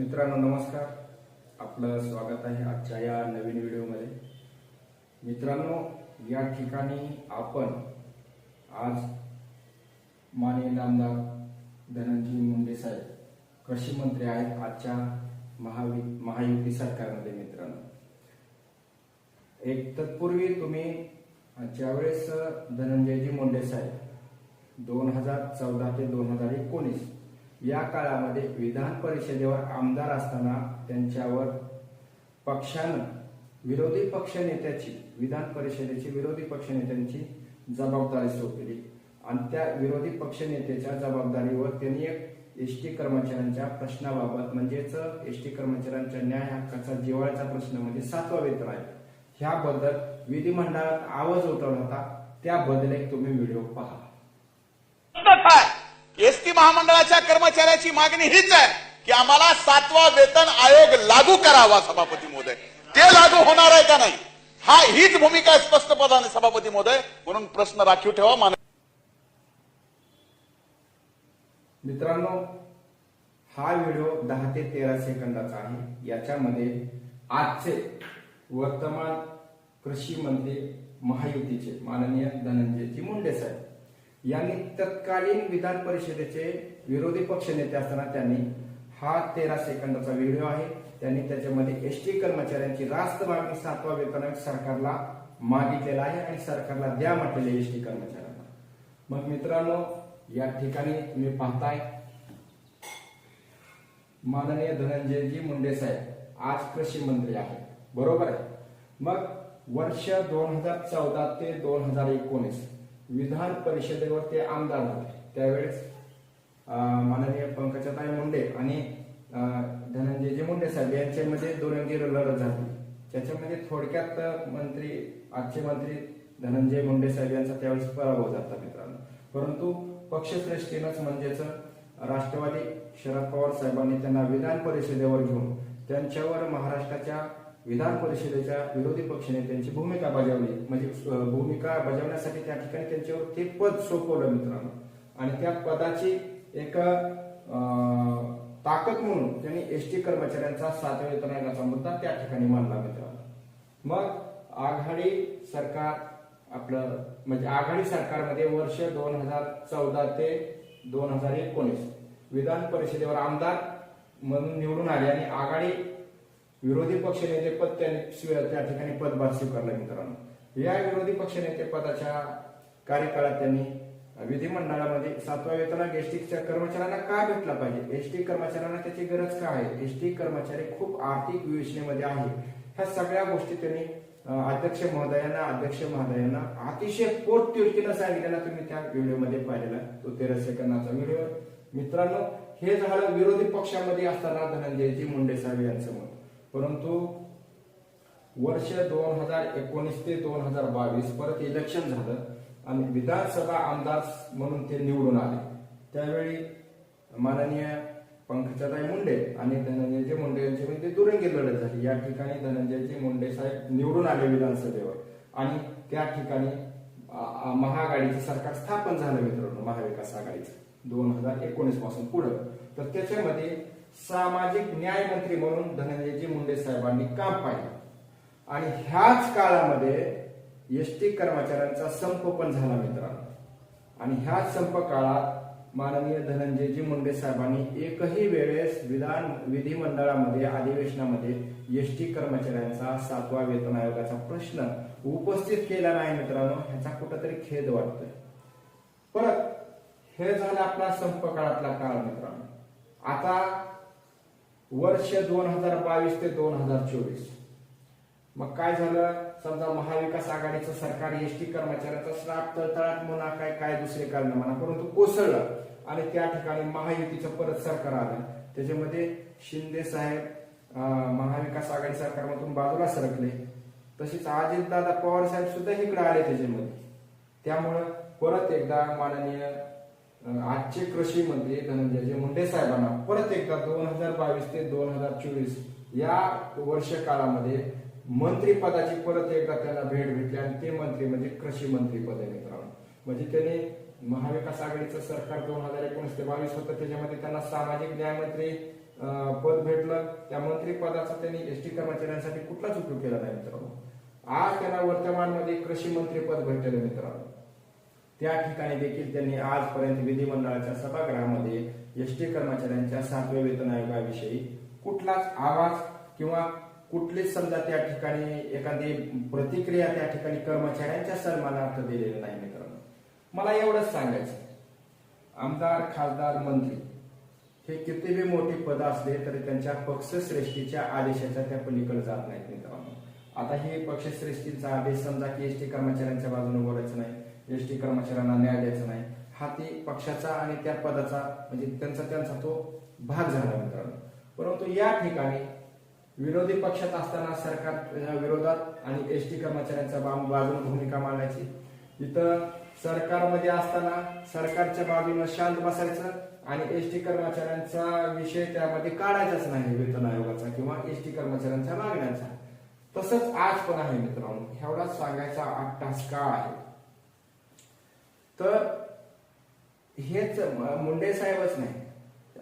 मित्रांनो नमस्कार. आपलं स्वागत आहे आजच्या या नवीन व्हिडिओमध्ये. मित्रांनो या ठिकाणी आपण आज माननीय आमदार धनंजय मुंडे साहेब कृषी मंत्री आहेत आजच्या महावि महायुती सरकारमध्ये मित्रांनो. एक तत्पूर्वी तुम्ही ज्यावेळेस धनंजयजी मुंडे साहेब दोन हजार चौदा ते दोन हजार एकोणीस या काळामध्ये विधान परिषदेवर आमदार असताना त्यांच्यावर पक्षानं विरोधी पक्षनेत्याची विधान परिषदेची विरोधी पक्षनेत्यांची जबाबदारी सोपली आणि त्या विरोधी पक्षनेत्याच्या जबाबदारीवर त्यांनी एक एस टी कर्मचाऱ्यांच्या प्रश्नाबाबत म्हणजेच एस टी कर्मचाऱ्यांच्या न्याय हक्काचा जिव्हाळ्याचा प्रश्न म्हणजे सातवा वेतन आहे. ह्याबद्दल विधिमंडळात आवाज उठवला होता. त्याबद्दल एक तुम्ही व्हिडिओ पहा. महामंडळाच्या कर्मचाऱ्याची मागणी हीच आहे की आम्हाला सातवा वेतन आयोग लागू करावा सभापती महोदय. ते लागू होणार आहे का नाही? हा हीच भूमिका आहे स्पष्टपणाने सभापती महोदय. म्हणून प्रश्न राखीव ठेवा मान मित्रांनो हा व्हिडिओ दहा ते तेरा सेकंदाचा आहे. याच्यामध्ये आजचे वर्तमान कृषी मंत्री महायुतीचे माननीय धनंजयजी मुंडे साहेब यांनी तत्कालीन विधान परिषदेचे विरोधी पक्षनेते असताना त्यांनी हा तेरा सेकंदाचा व्हिडिओ आहे. त्यांनी त्याच्यामध्ये एस टी कर्मचाऱ्यांची रास्त मागणी सातवा वेतन सरकारला मागितलेला आहे आणि सरकारला द्या म्हटलेले एस टी कर्मचाऱ्यांना. मग मित्रांनो या ठिकाणी तुम्ही पाहताय माननीय धनंजयजी मुंडे साहेब आज कृषी मंत्री आहेत. बरोबर आहे? मग वर्ष दोन हजार चौदा ते दोन हजार एकोणीस विधान परिषदेवर ते आमदार होते त्यावेळेस माननीय पंकजाताई मुंडे आणि धनंजय धनंजयजी मुंडे साहेब यांच्यामध्ये दुरंगी लढत झाली. त्याच्यामध्ये थोडक्यात मंत्री आजचे मंत्री धनंजय मुंडे साहेब यांचा त्यावेळेस पराभव झाला मित्रांनो. परंतु पक्षश्रेष्ठीनंच म्हणजेच राष्ट्रवादी शरद पवार साहेबांनी त्यांना विधान परिषदेवर घेऊन त्यांच्यावर महाराष्ट्राच्या विधान परिषदेच्या विरोधी पक्षनेत्यांची भूमिका बजावली. म्हणजे भूमिका बजावण्यासाठी त्या ठिकाणी त्यांच्यावर ते पद सोपवलं मित्रांनो. आणि त्या पदाची एक ताकद म्हणून त्यांनी एस टी कर्मचाऱ्यांचा सातव्या वेतन आयोगाचा मुद्दा त्या ठिकाणी मांडला मित्रांनो. मग आघाडी सरकार आपलं म्हणजे आघाडी सरकारमध्ये वर्ष दोन हजार चौदा ते दोन हजार एकोणीस विधान परिषदेवर आमदार म्हणून निवडून आले आणि आघाडी विरोधी पक्षनेते पद त्यांनी त्या ठिकाणी पदभार स्वीकारला मित्रांनो. या विरोधी पक्षनेते पदाच्या कार्यकाळात त्यांनी विधिमंडळामध्ये सातवा वेतन एसटीच्या कर्मचाऱ्यांना का भेटला पाहिजे? एसटी कर्मचाऱ्यांना त्याची गरज का आहे? एसटी कर्मचारी खूप आर्थिक विवेचनेमध्ये आहे. ह्या सगळ्या गोष्टी त्यांनी अध्यक्ष महोदयांना अध्यक्ष महोदयांना अतिशय पोटतिडकीनं सांगितलेला तुम्ही त्या व्हिडिओमध्ये पाहिलेला तो तेरा सेकंदाचा व्हिडिओ. मित्रांनो हे झालं विरोधी पक्षामध्ये असताना धनंजयजी मुंडे साहेब यांचं मत. परंतु वर्ष दोन हजार एकोणीस ते दोन हजार बावीस परत इलेक्शन झालं आणि विधानसभा आमदार म्हणून ते निवडून आले. त्यावेळी माननीय पंकजाताई मुंडे आणि धनंजयजी मुंडे यांच्यामध्ये म्हणजे दुरंगी लढत झाली. या ठिकाणी धनंजयजी मुंडे साहेब निवडून आले विधानसभेवर. आणि त्या ठिकाणी महाआघाडीचं सरकार स्थापन झालं मित्रांनो महाविकास आघाडीचं दोन हजार एकोणीसपासून पुढं. तर त्याच्यामध्ये सामाजिक न्याय मंत्री म्हणून धनंजयजी मुंडे साहेबांनी काम पाहिलं. आणि ह्याच काळामध्ये एस टी कर्मचाऱ्यांचा संप पण झाला मित्रांनो. आणि ह्याच संप काळात माननीय धनंजयजी मुंडे साहेबांनी एकही वेळेस विधान विधिमंडळामध्ये अधिवेशनामध्ये एस टी कर्मचाऱ्यांचा सातवा वेतन आयोगाचा प्रश्न उपस्थित केला नाही मित्रांनो ह्याचा कुठंतरी खेद वाटतोय. परत हे झालं आपला संप काळातला काळ मित्रांनो. आता वर्ष दोन हजार बावीस ते दोन हजार चोवीस. मग काय झालं? समजा महाविकास आघाडीचं सरकार एसटी कर्मचाऱ्याचा श्राप तळतळात म्हणा काय काय दुसरे कारण म्हणा परंतु कोसळलं आणि त्या ठिकाणी महायुतीचं परत सरकार आलं. त्याच्यामध्ये शिंदे साहेब महाविकास आघाडी सरकारमधून बाजूला सरकले. तसेच अजितदादा पवार साहेब सुद्धा इकडे आले त्याच्यामध्ये. त्यामुळं परत एकदा माननीय आजचे कृषी मंत्री धनंजयजी मुंडे साहेबांना परत एकदा दोन हजार बावीस ते दोन हजार चोवीस या वर्ष काळामध्ये मंत्रीपदाची परत एकदा त्यांना भेट भेटली आणि ते मंत्री म्हणजे कृषी मंत्री पद आहे मित्रांनो. म्हणजे त्यांनी महाविकास आघाडीचं सरकार दोन हजार एकोणीस ते बावीस होतं त्याच्यामध्ये त्यांना सामाजिक न्याय मंत्री पद भेटलं. त्या मंत्री पदाचा त्यांनी एस टी कर्मचाऱ्यांसाठी कुठलाच उपयोग केला नाही मित्रांनो. आज त्यांना वर्तमानमध्ये कृषी मंत्री पद भेटलेलं मित्रांनो. त्या ठिकाणी देखील त्यांनी आजपर्यंत विधिमंडळाच्या सभागृहामध्ये एस टी कर्मचाऱ्यांच्या सातव्या वेतन आयोगाविषयी कुठलाच आवाज किंवा कुठलीच समजा त्या ठिकाणी एखादी प्रतिक्रिया त्या ठिकाणी कर्मचाऱ्यांच्या सन्मानार्थ दिलेली नाही मित्रांनो. मला एवढंच सांगायचं आमदार खासदार मंत्री हे कितीही मोठी पद असले तरी त्यांच्या पक्षश्रेष्ठीच्या आदेशाच्या त्या पलीकडे जात नाहीत मित्रांनो. आता हे पक्षश्रेष्ठीचा आदेश समजा की एस टी कर्मचाऱ्यांच्या बाजूने बोलायचं नाही एस टी कर्मचाऱ्यांना न्याय द्यायचा नाही. हा ती पक्षाचा आणि त्या पदाचा म्हणजे त्यांचा त्यांचा तो भाग झाला मित्रांनो. परंतु या ठिकाणी विरोधी पक्षात असताना सरकार विरोधात आणि एस टी कर्मचाऱ्यांचा बाजून बाजूने भूमिका मांडायची. इथं सरकारमध्ये असताना सरकारच्या बाजूने शांत बसायचं आणि एस टी कर्मचाऱ्यांचा विषय त्यामध्ये काढायचाच नाही वेतन आयोगाचा किंवा एस टी कर्मचाऱ्यांच्या मागण्यांचा. तसंच आज पण आहे मित्रांनो. एवढाच सांगायचा आठ तास काळ आहे? तर हेच मुंडे साहेबच नाही.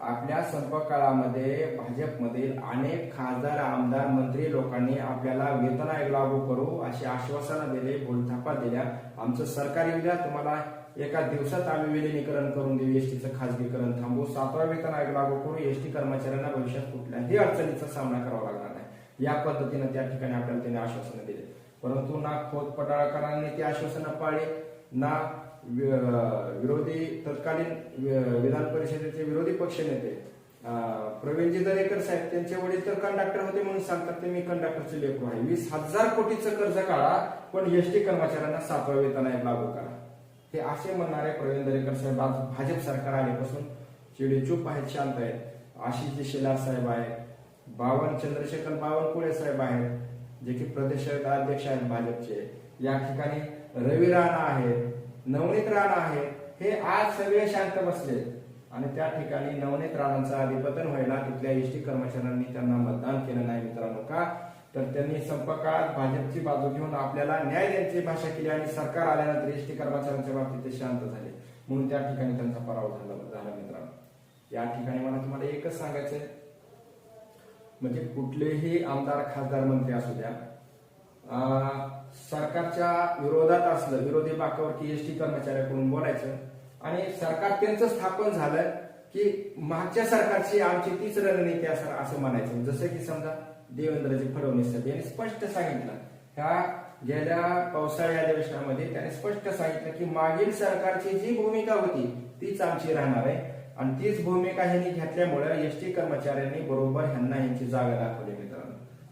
आपल्या संपर्क काळामध्ये भाजपमधील अनेक खासदार आमदार मंत्री लोकांनी आपल्याला वेतन आयोग लागू करू अशी आश्वासनं दिले बोलथापा दिल्या. आमचं सरकार येऊ द्या तुम्हाला एका दिवसात आम्ही विलिनीकरण करून देऊ एसटीचं खासगीकरण थांबवू. सातवा वेतन आयोग लागू करू एसटी कर्मचाऱ्यांना भविष्यात कुठल्याही अडचणीचा सामना करावा लागणार नाही. या पद्धतीनं त्या ठिकाणी आपल्याला त्यांनी आश्वासनं दिले. परंतु ना खोत पटाळकरांनी ती आश्वासनं पाळली ना विरोधी तत्कालीन विधान परिषदेचे विरोधी पक्ष नेते. प्रवीणजी दरेकर साहेब त्यांचे वडील तर कंडक्टर होते म्हणून सांगतात ते मी कंडक्टरचे लेखू आहे. वीस हजार कोटीचं कर्ज काढा पण एसटी कर्मचाऱ्यांना सातवा वेतन आयोग लागू करा. हे असे म्हणणारे प्रवीण दरेकर साहेब आज भाजप सरकार आल्यापासून चिडी चूप आहेत शांत आहेत. आशिष शेलार साहेब आहेत बावन चंद्रशेखर बावनकुळे साहेब आहेत जे की प्रदेश अध्यक्ष आहेत भाजपचे. या ठिकाणी रवी राणा आहेत नवनीत राणा आहे हे आज सगळे शांत बसले. आणि त्या ठिकाणी नवनीत राणांचं अधिपतन व्हायला तिथल्या एसटी कर्मचाऱ्यांनी त्यांना मतदान केलं नाही मित्रांनो का? तर त्यांनी संपर्कात भाजपची बाजू घेऊन आपल्याला न्याय द्यायची भाषा केली आणि सरकार आल्यानंतर एसटी कर्मचाऱ्यांच्या बाबतीत ते शांत झाले. म्हणून त्या ठिकाणी त्यांचा पराभव झाला झाला मित्रांनो. या ठिकाणी मला तुम्हाला एकच सांगायचंय. म्हणजे कुठलेही आमदार खासदार मंत्री असू द्या सरकारच्या विरोधात असलं विरोधी बाकावरती एस टी कर्मचाऱ्याकडून बोलायचं. आणि सरकार त्यांचं स्थापन झालं की मागच्या सरकारची आमची तीच रणनीती असं असं म्हणायचं. जसं की समजा देवेंद्रजी फडणवीस साहेब यांनी स्पष्ट सांगितलं. ह्या गेल्या पावसाळी अधिवेशनामध्ये त्याने स्पष्ट सांगितलं की मागील सरकारची जी भूमिका होती तीच आमची राहणार आहे. आणि तीच भूमिका ह्यांनी घेतल्यामुळे एस टी कर्मचाऱ्यांनी बरोबर ह्यांना यांची जागा दाखवली मित्रांनो.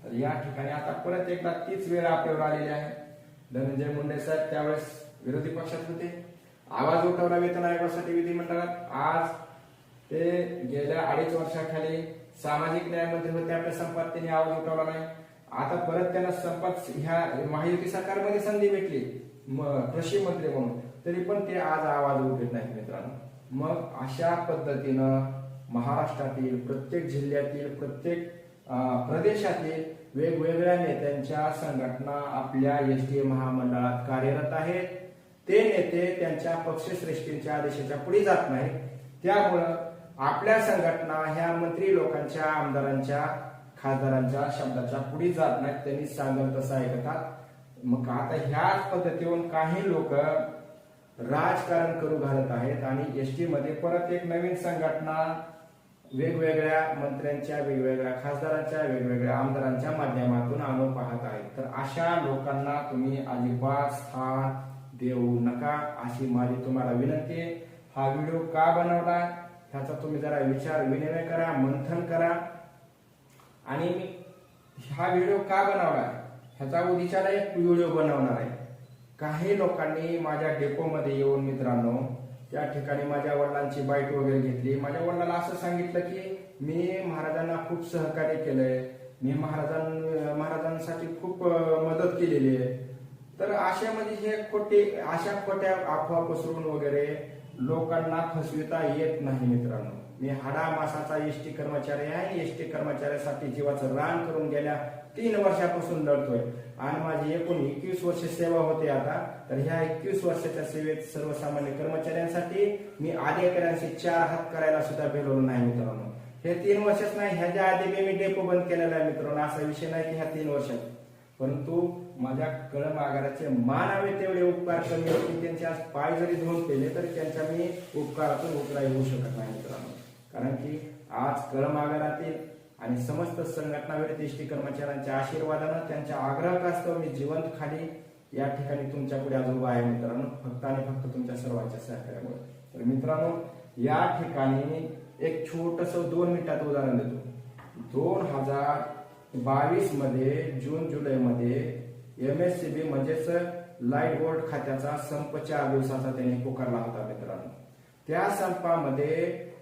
तर या ठिकाणी आता परत एकदा तीच वेळ आपल्यावर आलेली आहे. धनंजय मुंडे साहेब त्यावेळेस विरोधी पक्षात होते. आवाज उठवला वेतन आयोगासाठी विधिमंडळात. आज ते गेल्या अडीच वर्षाखाली सामाजिक न्याय मंत्री होते. आपल्या संपात त्यांनी आवाज उठवला नाही. आता परत त्यांना संपात ह्या महायुती सरकारमध्ये संधी भेटली. कृषी मंत्री म्हणून. तरी पण ते आज आवाज उठत नाही मित्रांनो. मग अशा पद्धतीनं महाराष्ट्रातील प्रत्येक जिल्ह्यातील प्रत्येक प्रदेशातील वेगवेगळ्या नेत्यांच्या संघटना आपल्या एस टी महामंडळात कार्यरत आहेत. ते नेते त्यांच्या पक्षश्रेष्ठींच्या आदेशाच्या पुढे जात नाहीत. त्यामुळं आपल्या संघटना ह्या मंत्री लोकांच्या आमदारांच्या खासदारांच्या शब्दाच्या पुढे जात नाहीत. त्यांनी सांगल तसं ऐकतात. मग आता ह्याच पद्धतीवरून काही लोक राजकारण करू घालत आहेत आणि एस टी मध्ये परत एक नवीन संघटना वेगवेगळ्या मंत्र्यांच्या वेगवेगळ्या खासदारांच्या वेगवेगळ्या आमदारांच्या माध्यमातून आणून पाहत आहेत. तर अशा लोकांना तुम्ही अजिबात स्थान देऊ नका अशी माझी तुम्हाला विनंती आहे. हा व्हिडिओ का बनवला? ह्याचा तुम्ही जरा विचार विनिमय करा मंथन करा. आणि हा व्हिडिओ का बनवला? ह्याचा उद्देशाला एक व्हिडिओ बनवणार आहे. काही लोकांनी माझ्या डेपोमध्ये येऊन मित्रांनो त्या ठिकाणी माझ्या वडिलांची बाईट वगैरे घेतली. माझ्या वडिलांना असं सांगितलं की मी महाराजांना खूप सहकार्य केलंय. मी महाराजां महाराजांसाठी खूप मदत केलेली आहे. तर अशा म्हणजे हे खोटे अशा खोट्या अफवा पसरून वगैरे लोकांना फसविता येत नाही मित्रांनो. मी हाडा मासाचा एसटी कर्मचारी आहे. एसटी कर्मचाऱ्यासाठी जीवाचं रान करून गेल्या तीन वर्षापासून लढतोय. आणि माझी एकूण एकवीस वर्ष सेवा होते आता. तर ह्या एकवीस वर्षाच्या सेवेत सर्वसामान्य कर्मचाऱ्यांसाठी मी अधिकाऱ्यांशी चार हात करायला सुद्धा भेटलो नाही मित्रांनो. हे तीन वर्षच नाही ह्याच्या आधी मी डेपो बंद केलेला आहे मित्रांनो असा विषय नाही की ह्या तीन वर्षात. परंतु माझ्या कळम आगाराचे मानावे तेवढे उपकार कमी होते त्यांचे आज पाय जरी धुवून केले तरी त्यांच्या मी उपकारातून उतराई होऊ शकत नाही मित्रांनो. कारण की आज कळम आगारातील आणि समस्त संघटनाविरहित देष्टी कर्मचाऱ्यांच्या आशीर्वादानं त्यांच्या आग्रहास्तव मी जिवंत खाली या ठिकाणी तुमच्यापुढे आज उभा आहे मित्रांनो. फक्त आणि फक्त तुमच्या सर्वांच्या सहकार्यामुळे. तर मित्रांनो या ठिकाणी एक छोटस दोन मिनिटात उदाहरण देतो. दोन हजार बावीसमध्ये जून जुलै मध्ये एम एस सी बी म्हणजेच लाइट बोर्ड खात्याचा संप चार दिवसाचा त्यांनी पुकारला होता मित्रांनो. त्या संपामध्ये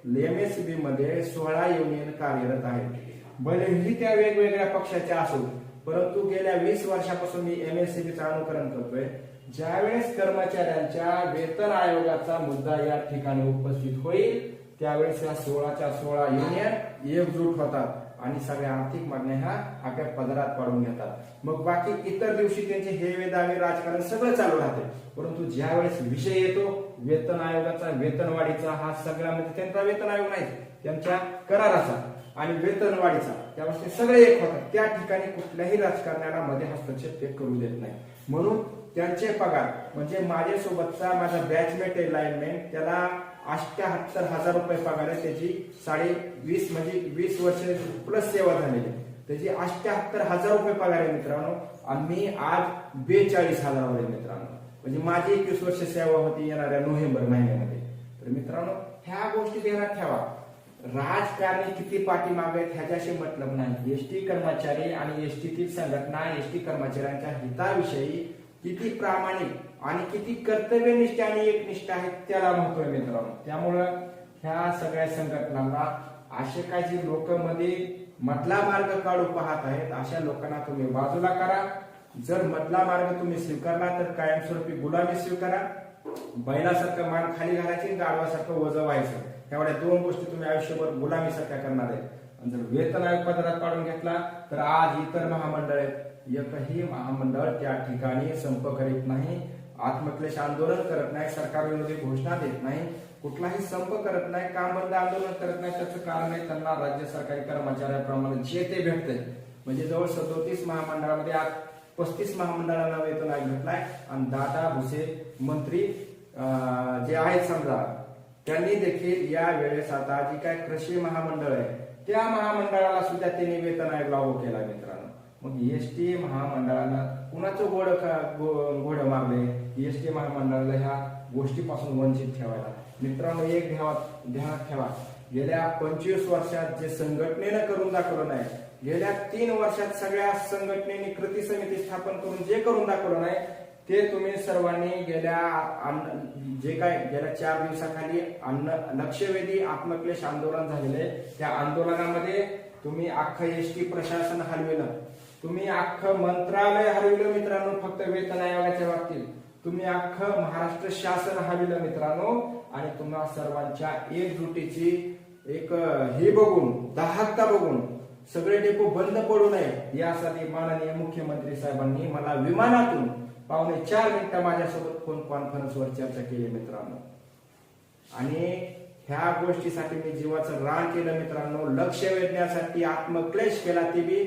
एम एस बी मध्ये सोळा युनियन कार्यरत आहेत भलेही त्या वेगवेगळ्या पक्षाच्या असो परंतु गेल्या वीस वर्षापासून मी एम एस चं अनुकरण करतोय. ज्यावेळेस कर्मचाऱ्यांच्या वेतन आयोगाचा मुद्दा या ठिकाणी उपस्थित होईल त्यावेळेस या सोळाच्या सोळा युनियन एकजूट होतात आणि सगळ्या आर्थिक मागण्या ह्या आपल्या पदरात पाडून घेतात. मग बाकी इतर दिवशी त्यांचे हे वेदावे राजकारण सगळं चालू राहते. परंतु ज्यावेळेस विषय येतो वेतन आयोगाचा वेतनवाढीचा हा सगळा म्हणजे त्यांचा वेतन आयोग नाही त्यांच्या कराराचा आणि वेतनवाढीचा त्यापासून ते सगळे एक होतात. त्या ठिकाणी कुठल्याही राजकारण्याला मध्ये हस्तक्षेप ते करू देत नाही. म्हणून त्यांचे पगार म्हणजे माझ्यासोबतचा माझा बॅचमेट आहे त्याला अष्ट्याहत्तर हजार रुपये पगार आहे. त्याची साडे वीस म्हणजे वीस वर्ष प्लस सेवा झालेली आहे. त्याची अष्ट्याहत्तर हजार रुपये पगार आहे मित्रांनो. आणि मी आज बेचाळीस हजारावर आहे मित्रांनो. म्हणजे माझी एकवीस वर्ष सेवा होती येणाऱ्या नोव्हेंबर महिन्यामध्ये. तर मित्रांनो ह्या गोष्टी ध्यानात ठेवा. राजकारणी किती पाठीमागे आहेत ह्याच्याशी मतलब नाही. एसटी कर्मचारी आणि एसटीतील संघटना एसटी कर्मचाऱ्यांच्या हिताविषयी किती प्रामाणिक आणि किती कर्तव्यनिष्ठ आणि एकनिष्ठ आहेत त्याला महत्त्व आहे मित्रांनो. त्यामुळं ह्या सगळ्या संघटनांना असे काही जे लोक मध्ये मधला मार्ग काढू पाहत आहेत अशा लोकांना तुम्ही बाजूला करा. जर मधला मार्ग तुम्ही स्वीकारला तर कायमस्वरूपी गुलामी स्वीकारा. बैलासारखं मान खाली घालायची गाडवासारखं वजं व्हायचं. एवढ्या दोन गोष्टी तुम्ही आयुष्यभर गुलामीसारख्या करणार आहे जर वेतन आयोग पदरात काढून घेतला तर आज इतर महामंडळ आहेत. एकही महामंडळ त्या ठिकाणी संप करीत नाही. आत्मक्लेश आंदोलन करत नाही. सरकार विरोधी घोषणा देत नाही. कुठलाही संप करत नाही. काम बंद आंदोलन करत नाही. त्याचं कारण आहे त्यांना राज्य सरकारी कर्मचाऱ्याप्रमाणे जे ते भेटतंय. म्हणजे जवळ सदोतीस महामंडळामध्ये आज पस्तीस महामंडळांना वेतन आयोग भेटलाय आणि दादा भुसे मंत्री जे आहेत समजा त्यांनी देखील या वेळेस आता जी काय कृषी महामंडळ आहे त्या महामंडळाला सुद्धा त्यांनी वेतन आयोग लागू केला मित्रांनो. मग एस टी महामंडळानं कुणाचं घोड घोड मारले? एस टी महामंडळाला ह्या गोष्टीपासून वंचित ठेवायला. मित्रांनो एक ध्यानात ध्यानात ठेवा. गेल्या पंचवीस वर्षात जे संघटनेनं करून दाखवलं नाही गेल्या तीन वर्षात सगळ्या संघटनेने कृती समिती स्थापन करून जे करून दाखवलं नाही ते तुम्ही सर्वांनी गेल्या अन्न- जे काय गेल्या चार दिवसाखाली अन्न लक्षवेधी आत्मक्लेश आंदोलन झालेले त्या आंदोलनामध्ये तुम्ही अख्खं एस टी प्रशासन हलविलं. तुम्ही अख्खं मंत्रालय हलविलं मित्रांनो फक्त वेतन आयोगाच्या बाबतीत. तुम्ही अख्खं महाराष्ट्र शासन हलविलं मित्रांनो आणि तुम्हा सर्वांच्या एकजुटीची एक हे बघून दाहकता बघून सगळे डेपो बंद पडू नये. यासाठी माननीय मुख्यमंत्री साहेबांनी मला विमानातून पावणे चार मिनिटं माझ्यासोबत फोन कॉन्फरन्सवर चर्चा केली मित्रांनो. आणि ह्या गोष्टीसाठी मी जीवाचं रान केलं मित्रांनो. लक्ष वेधण्यासाठी आत्मक्लेश केला ते बी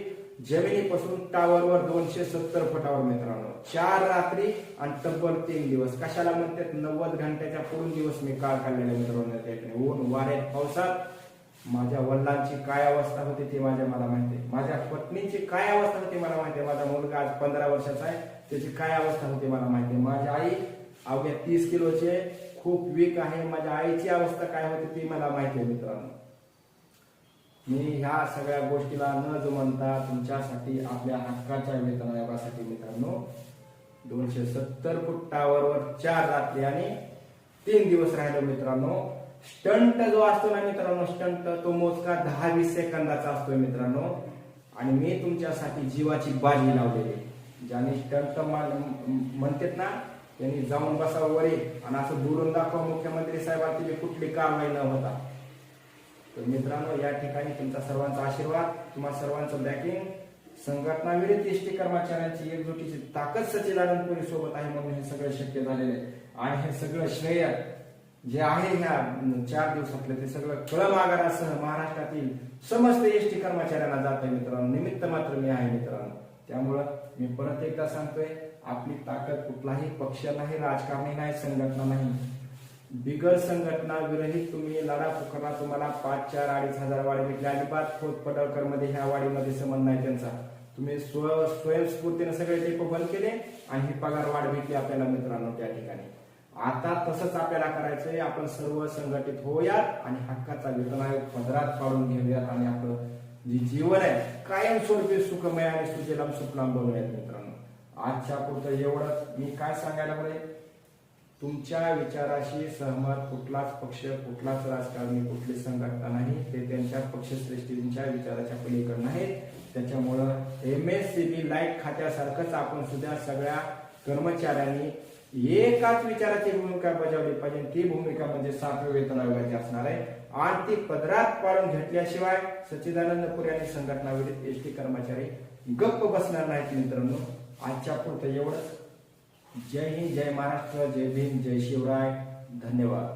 जमिनीपासून टावरवर दोनशे सत्तर फुटावर मित्रांनो. चार रात्री आणि तब्बल तीन दिवस. कशाला म्हणतात? नव्वद घंट्याच्या पूर्ण दिवस मी काळ काढलेला मित्रांनो. त्या ठिकाणी ऊन वाऱ्यात पावसात माझ्या वडिलांची काय अवस्था होती ते माझ्या मला माहिती आहे. माझ्या पत्नीची काय अवस्था होती मला माहिती आहे. माझा मुलगा आज पंधरा वर्षाचा आहे. त्याची काय अवस्था होती मला माहिती आहे. माझी आई अवघ्या तीस किलोचे खूप वीक आहे. माझ्या आईची अवस्था काय होती ती मला माहिती आहे मित्रांनो. मी ह्या सगळ्या गोष्टीला न जुमनता तुमच्यासाठी आपल्या हक्काच्या वेतन आयोगासाठी मित्रांनो दोनशे सत्तर फूट टावरवर चार रात्री आणि तीन दिवस राहिलो मित्रांनो. स्टंट जो असतो ना मित्रांनो स्टंट तो मोजका दहा वीस सेकंदाचा असतोय मित्रांनो. आणि मी तुमच्यासाठी जीवाची बाजी लावलेली ज्याने स्टंट म्हणतात ना त्यांनी जाऊन बसावं वरी आणि असं दुरून दाखवा मुख्यमंत्री साहेबांची कुठली कारवाई न होता. तर मित्रांनो या ठिकाणी तुमचा सर्वांचा आशीर्वाद तुम्हा सर्वांचं बॅकिंग संघटना विरुद्ध एसटी कर्मचाऱ्यांची एकजुटीची ताकद सचिन आनंदपुरी सोबत आहे म्हणून हे सगळं शक्य झालेलं आहे. आणि हे सगळं श्रेय जे आहे ह्या चार दिवसातलं ते सगळं कळम आगारासह महाराष्ट्रातील समस्त एस टी कर्मचाऱ्यांना जात आहे मित्रांनो. निमित्त मात्र मी आहे मित्रांनो. त्यामुळं मी परत एकदा सांगतोय आपली ताकद कुठलाही पक्ष नाही राजकारणी नाही संघटना नाही. बिगर संघटना विरहित तुम्ही लढा पुकारला तुम्हाला पाच चार अडीच हजार वाढी भेटले. अजिबात खोत पडळकरमध्ये ह्या वाढीमध्ये संबंध नाही त्यांचा. तुम्ही स्व स्वयंस्फूर्तीने सगळे डेपो बंद केले आणि ही पगार वाढ भेटली आपल्याला मित्रांनो त्या ठिकाणी. आता तसंच आपल्याला करायचंय आपण सर्व संघटित होऊयात आणि हक्काचा वेतन आयोग पदरात पाडून घेऊयात आणि आपलं जे जीवन आहे कायमस्वरूपी सुखमय आणि सुजलाम सुखलाम बनवूयात मित्रांनो. आजच्या पुरतं एवढंच. मी काय सांगायला पाहिजे तुमच्या विचाराशी सहमत कुठलाच पक्ष कुठलाच राजकारणी कुठली संघटना नाही. ते त्यांच्या पक्षश्रेष्ठींच्या विचाराच्या पलीकडे नाहीत. त्याच्यामुळं M S C B light खात्यासारखंच आपण सुद्धा सगळ्या कर्मचाऱ्यांनी एकाच विचाराची भूमिका बजावली पाहिजे. ती भूमिका म्हणजे सातव्या वेतन आयोगाची असणार आहे. आर्थिक पदरात पाळून घेतल्याशिवाय सच्चिदानंद पुरे आणि संघटना एस टी कर्मचारी गप्प बसणार नाहीत मित्रांनो. आजच्या पुरतं एवढंच जय हिंद जय महाराष्ट्र जय भीम जय शिवराय. धन्यवाद.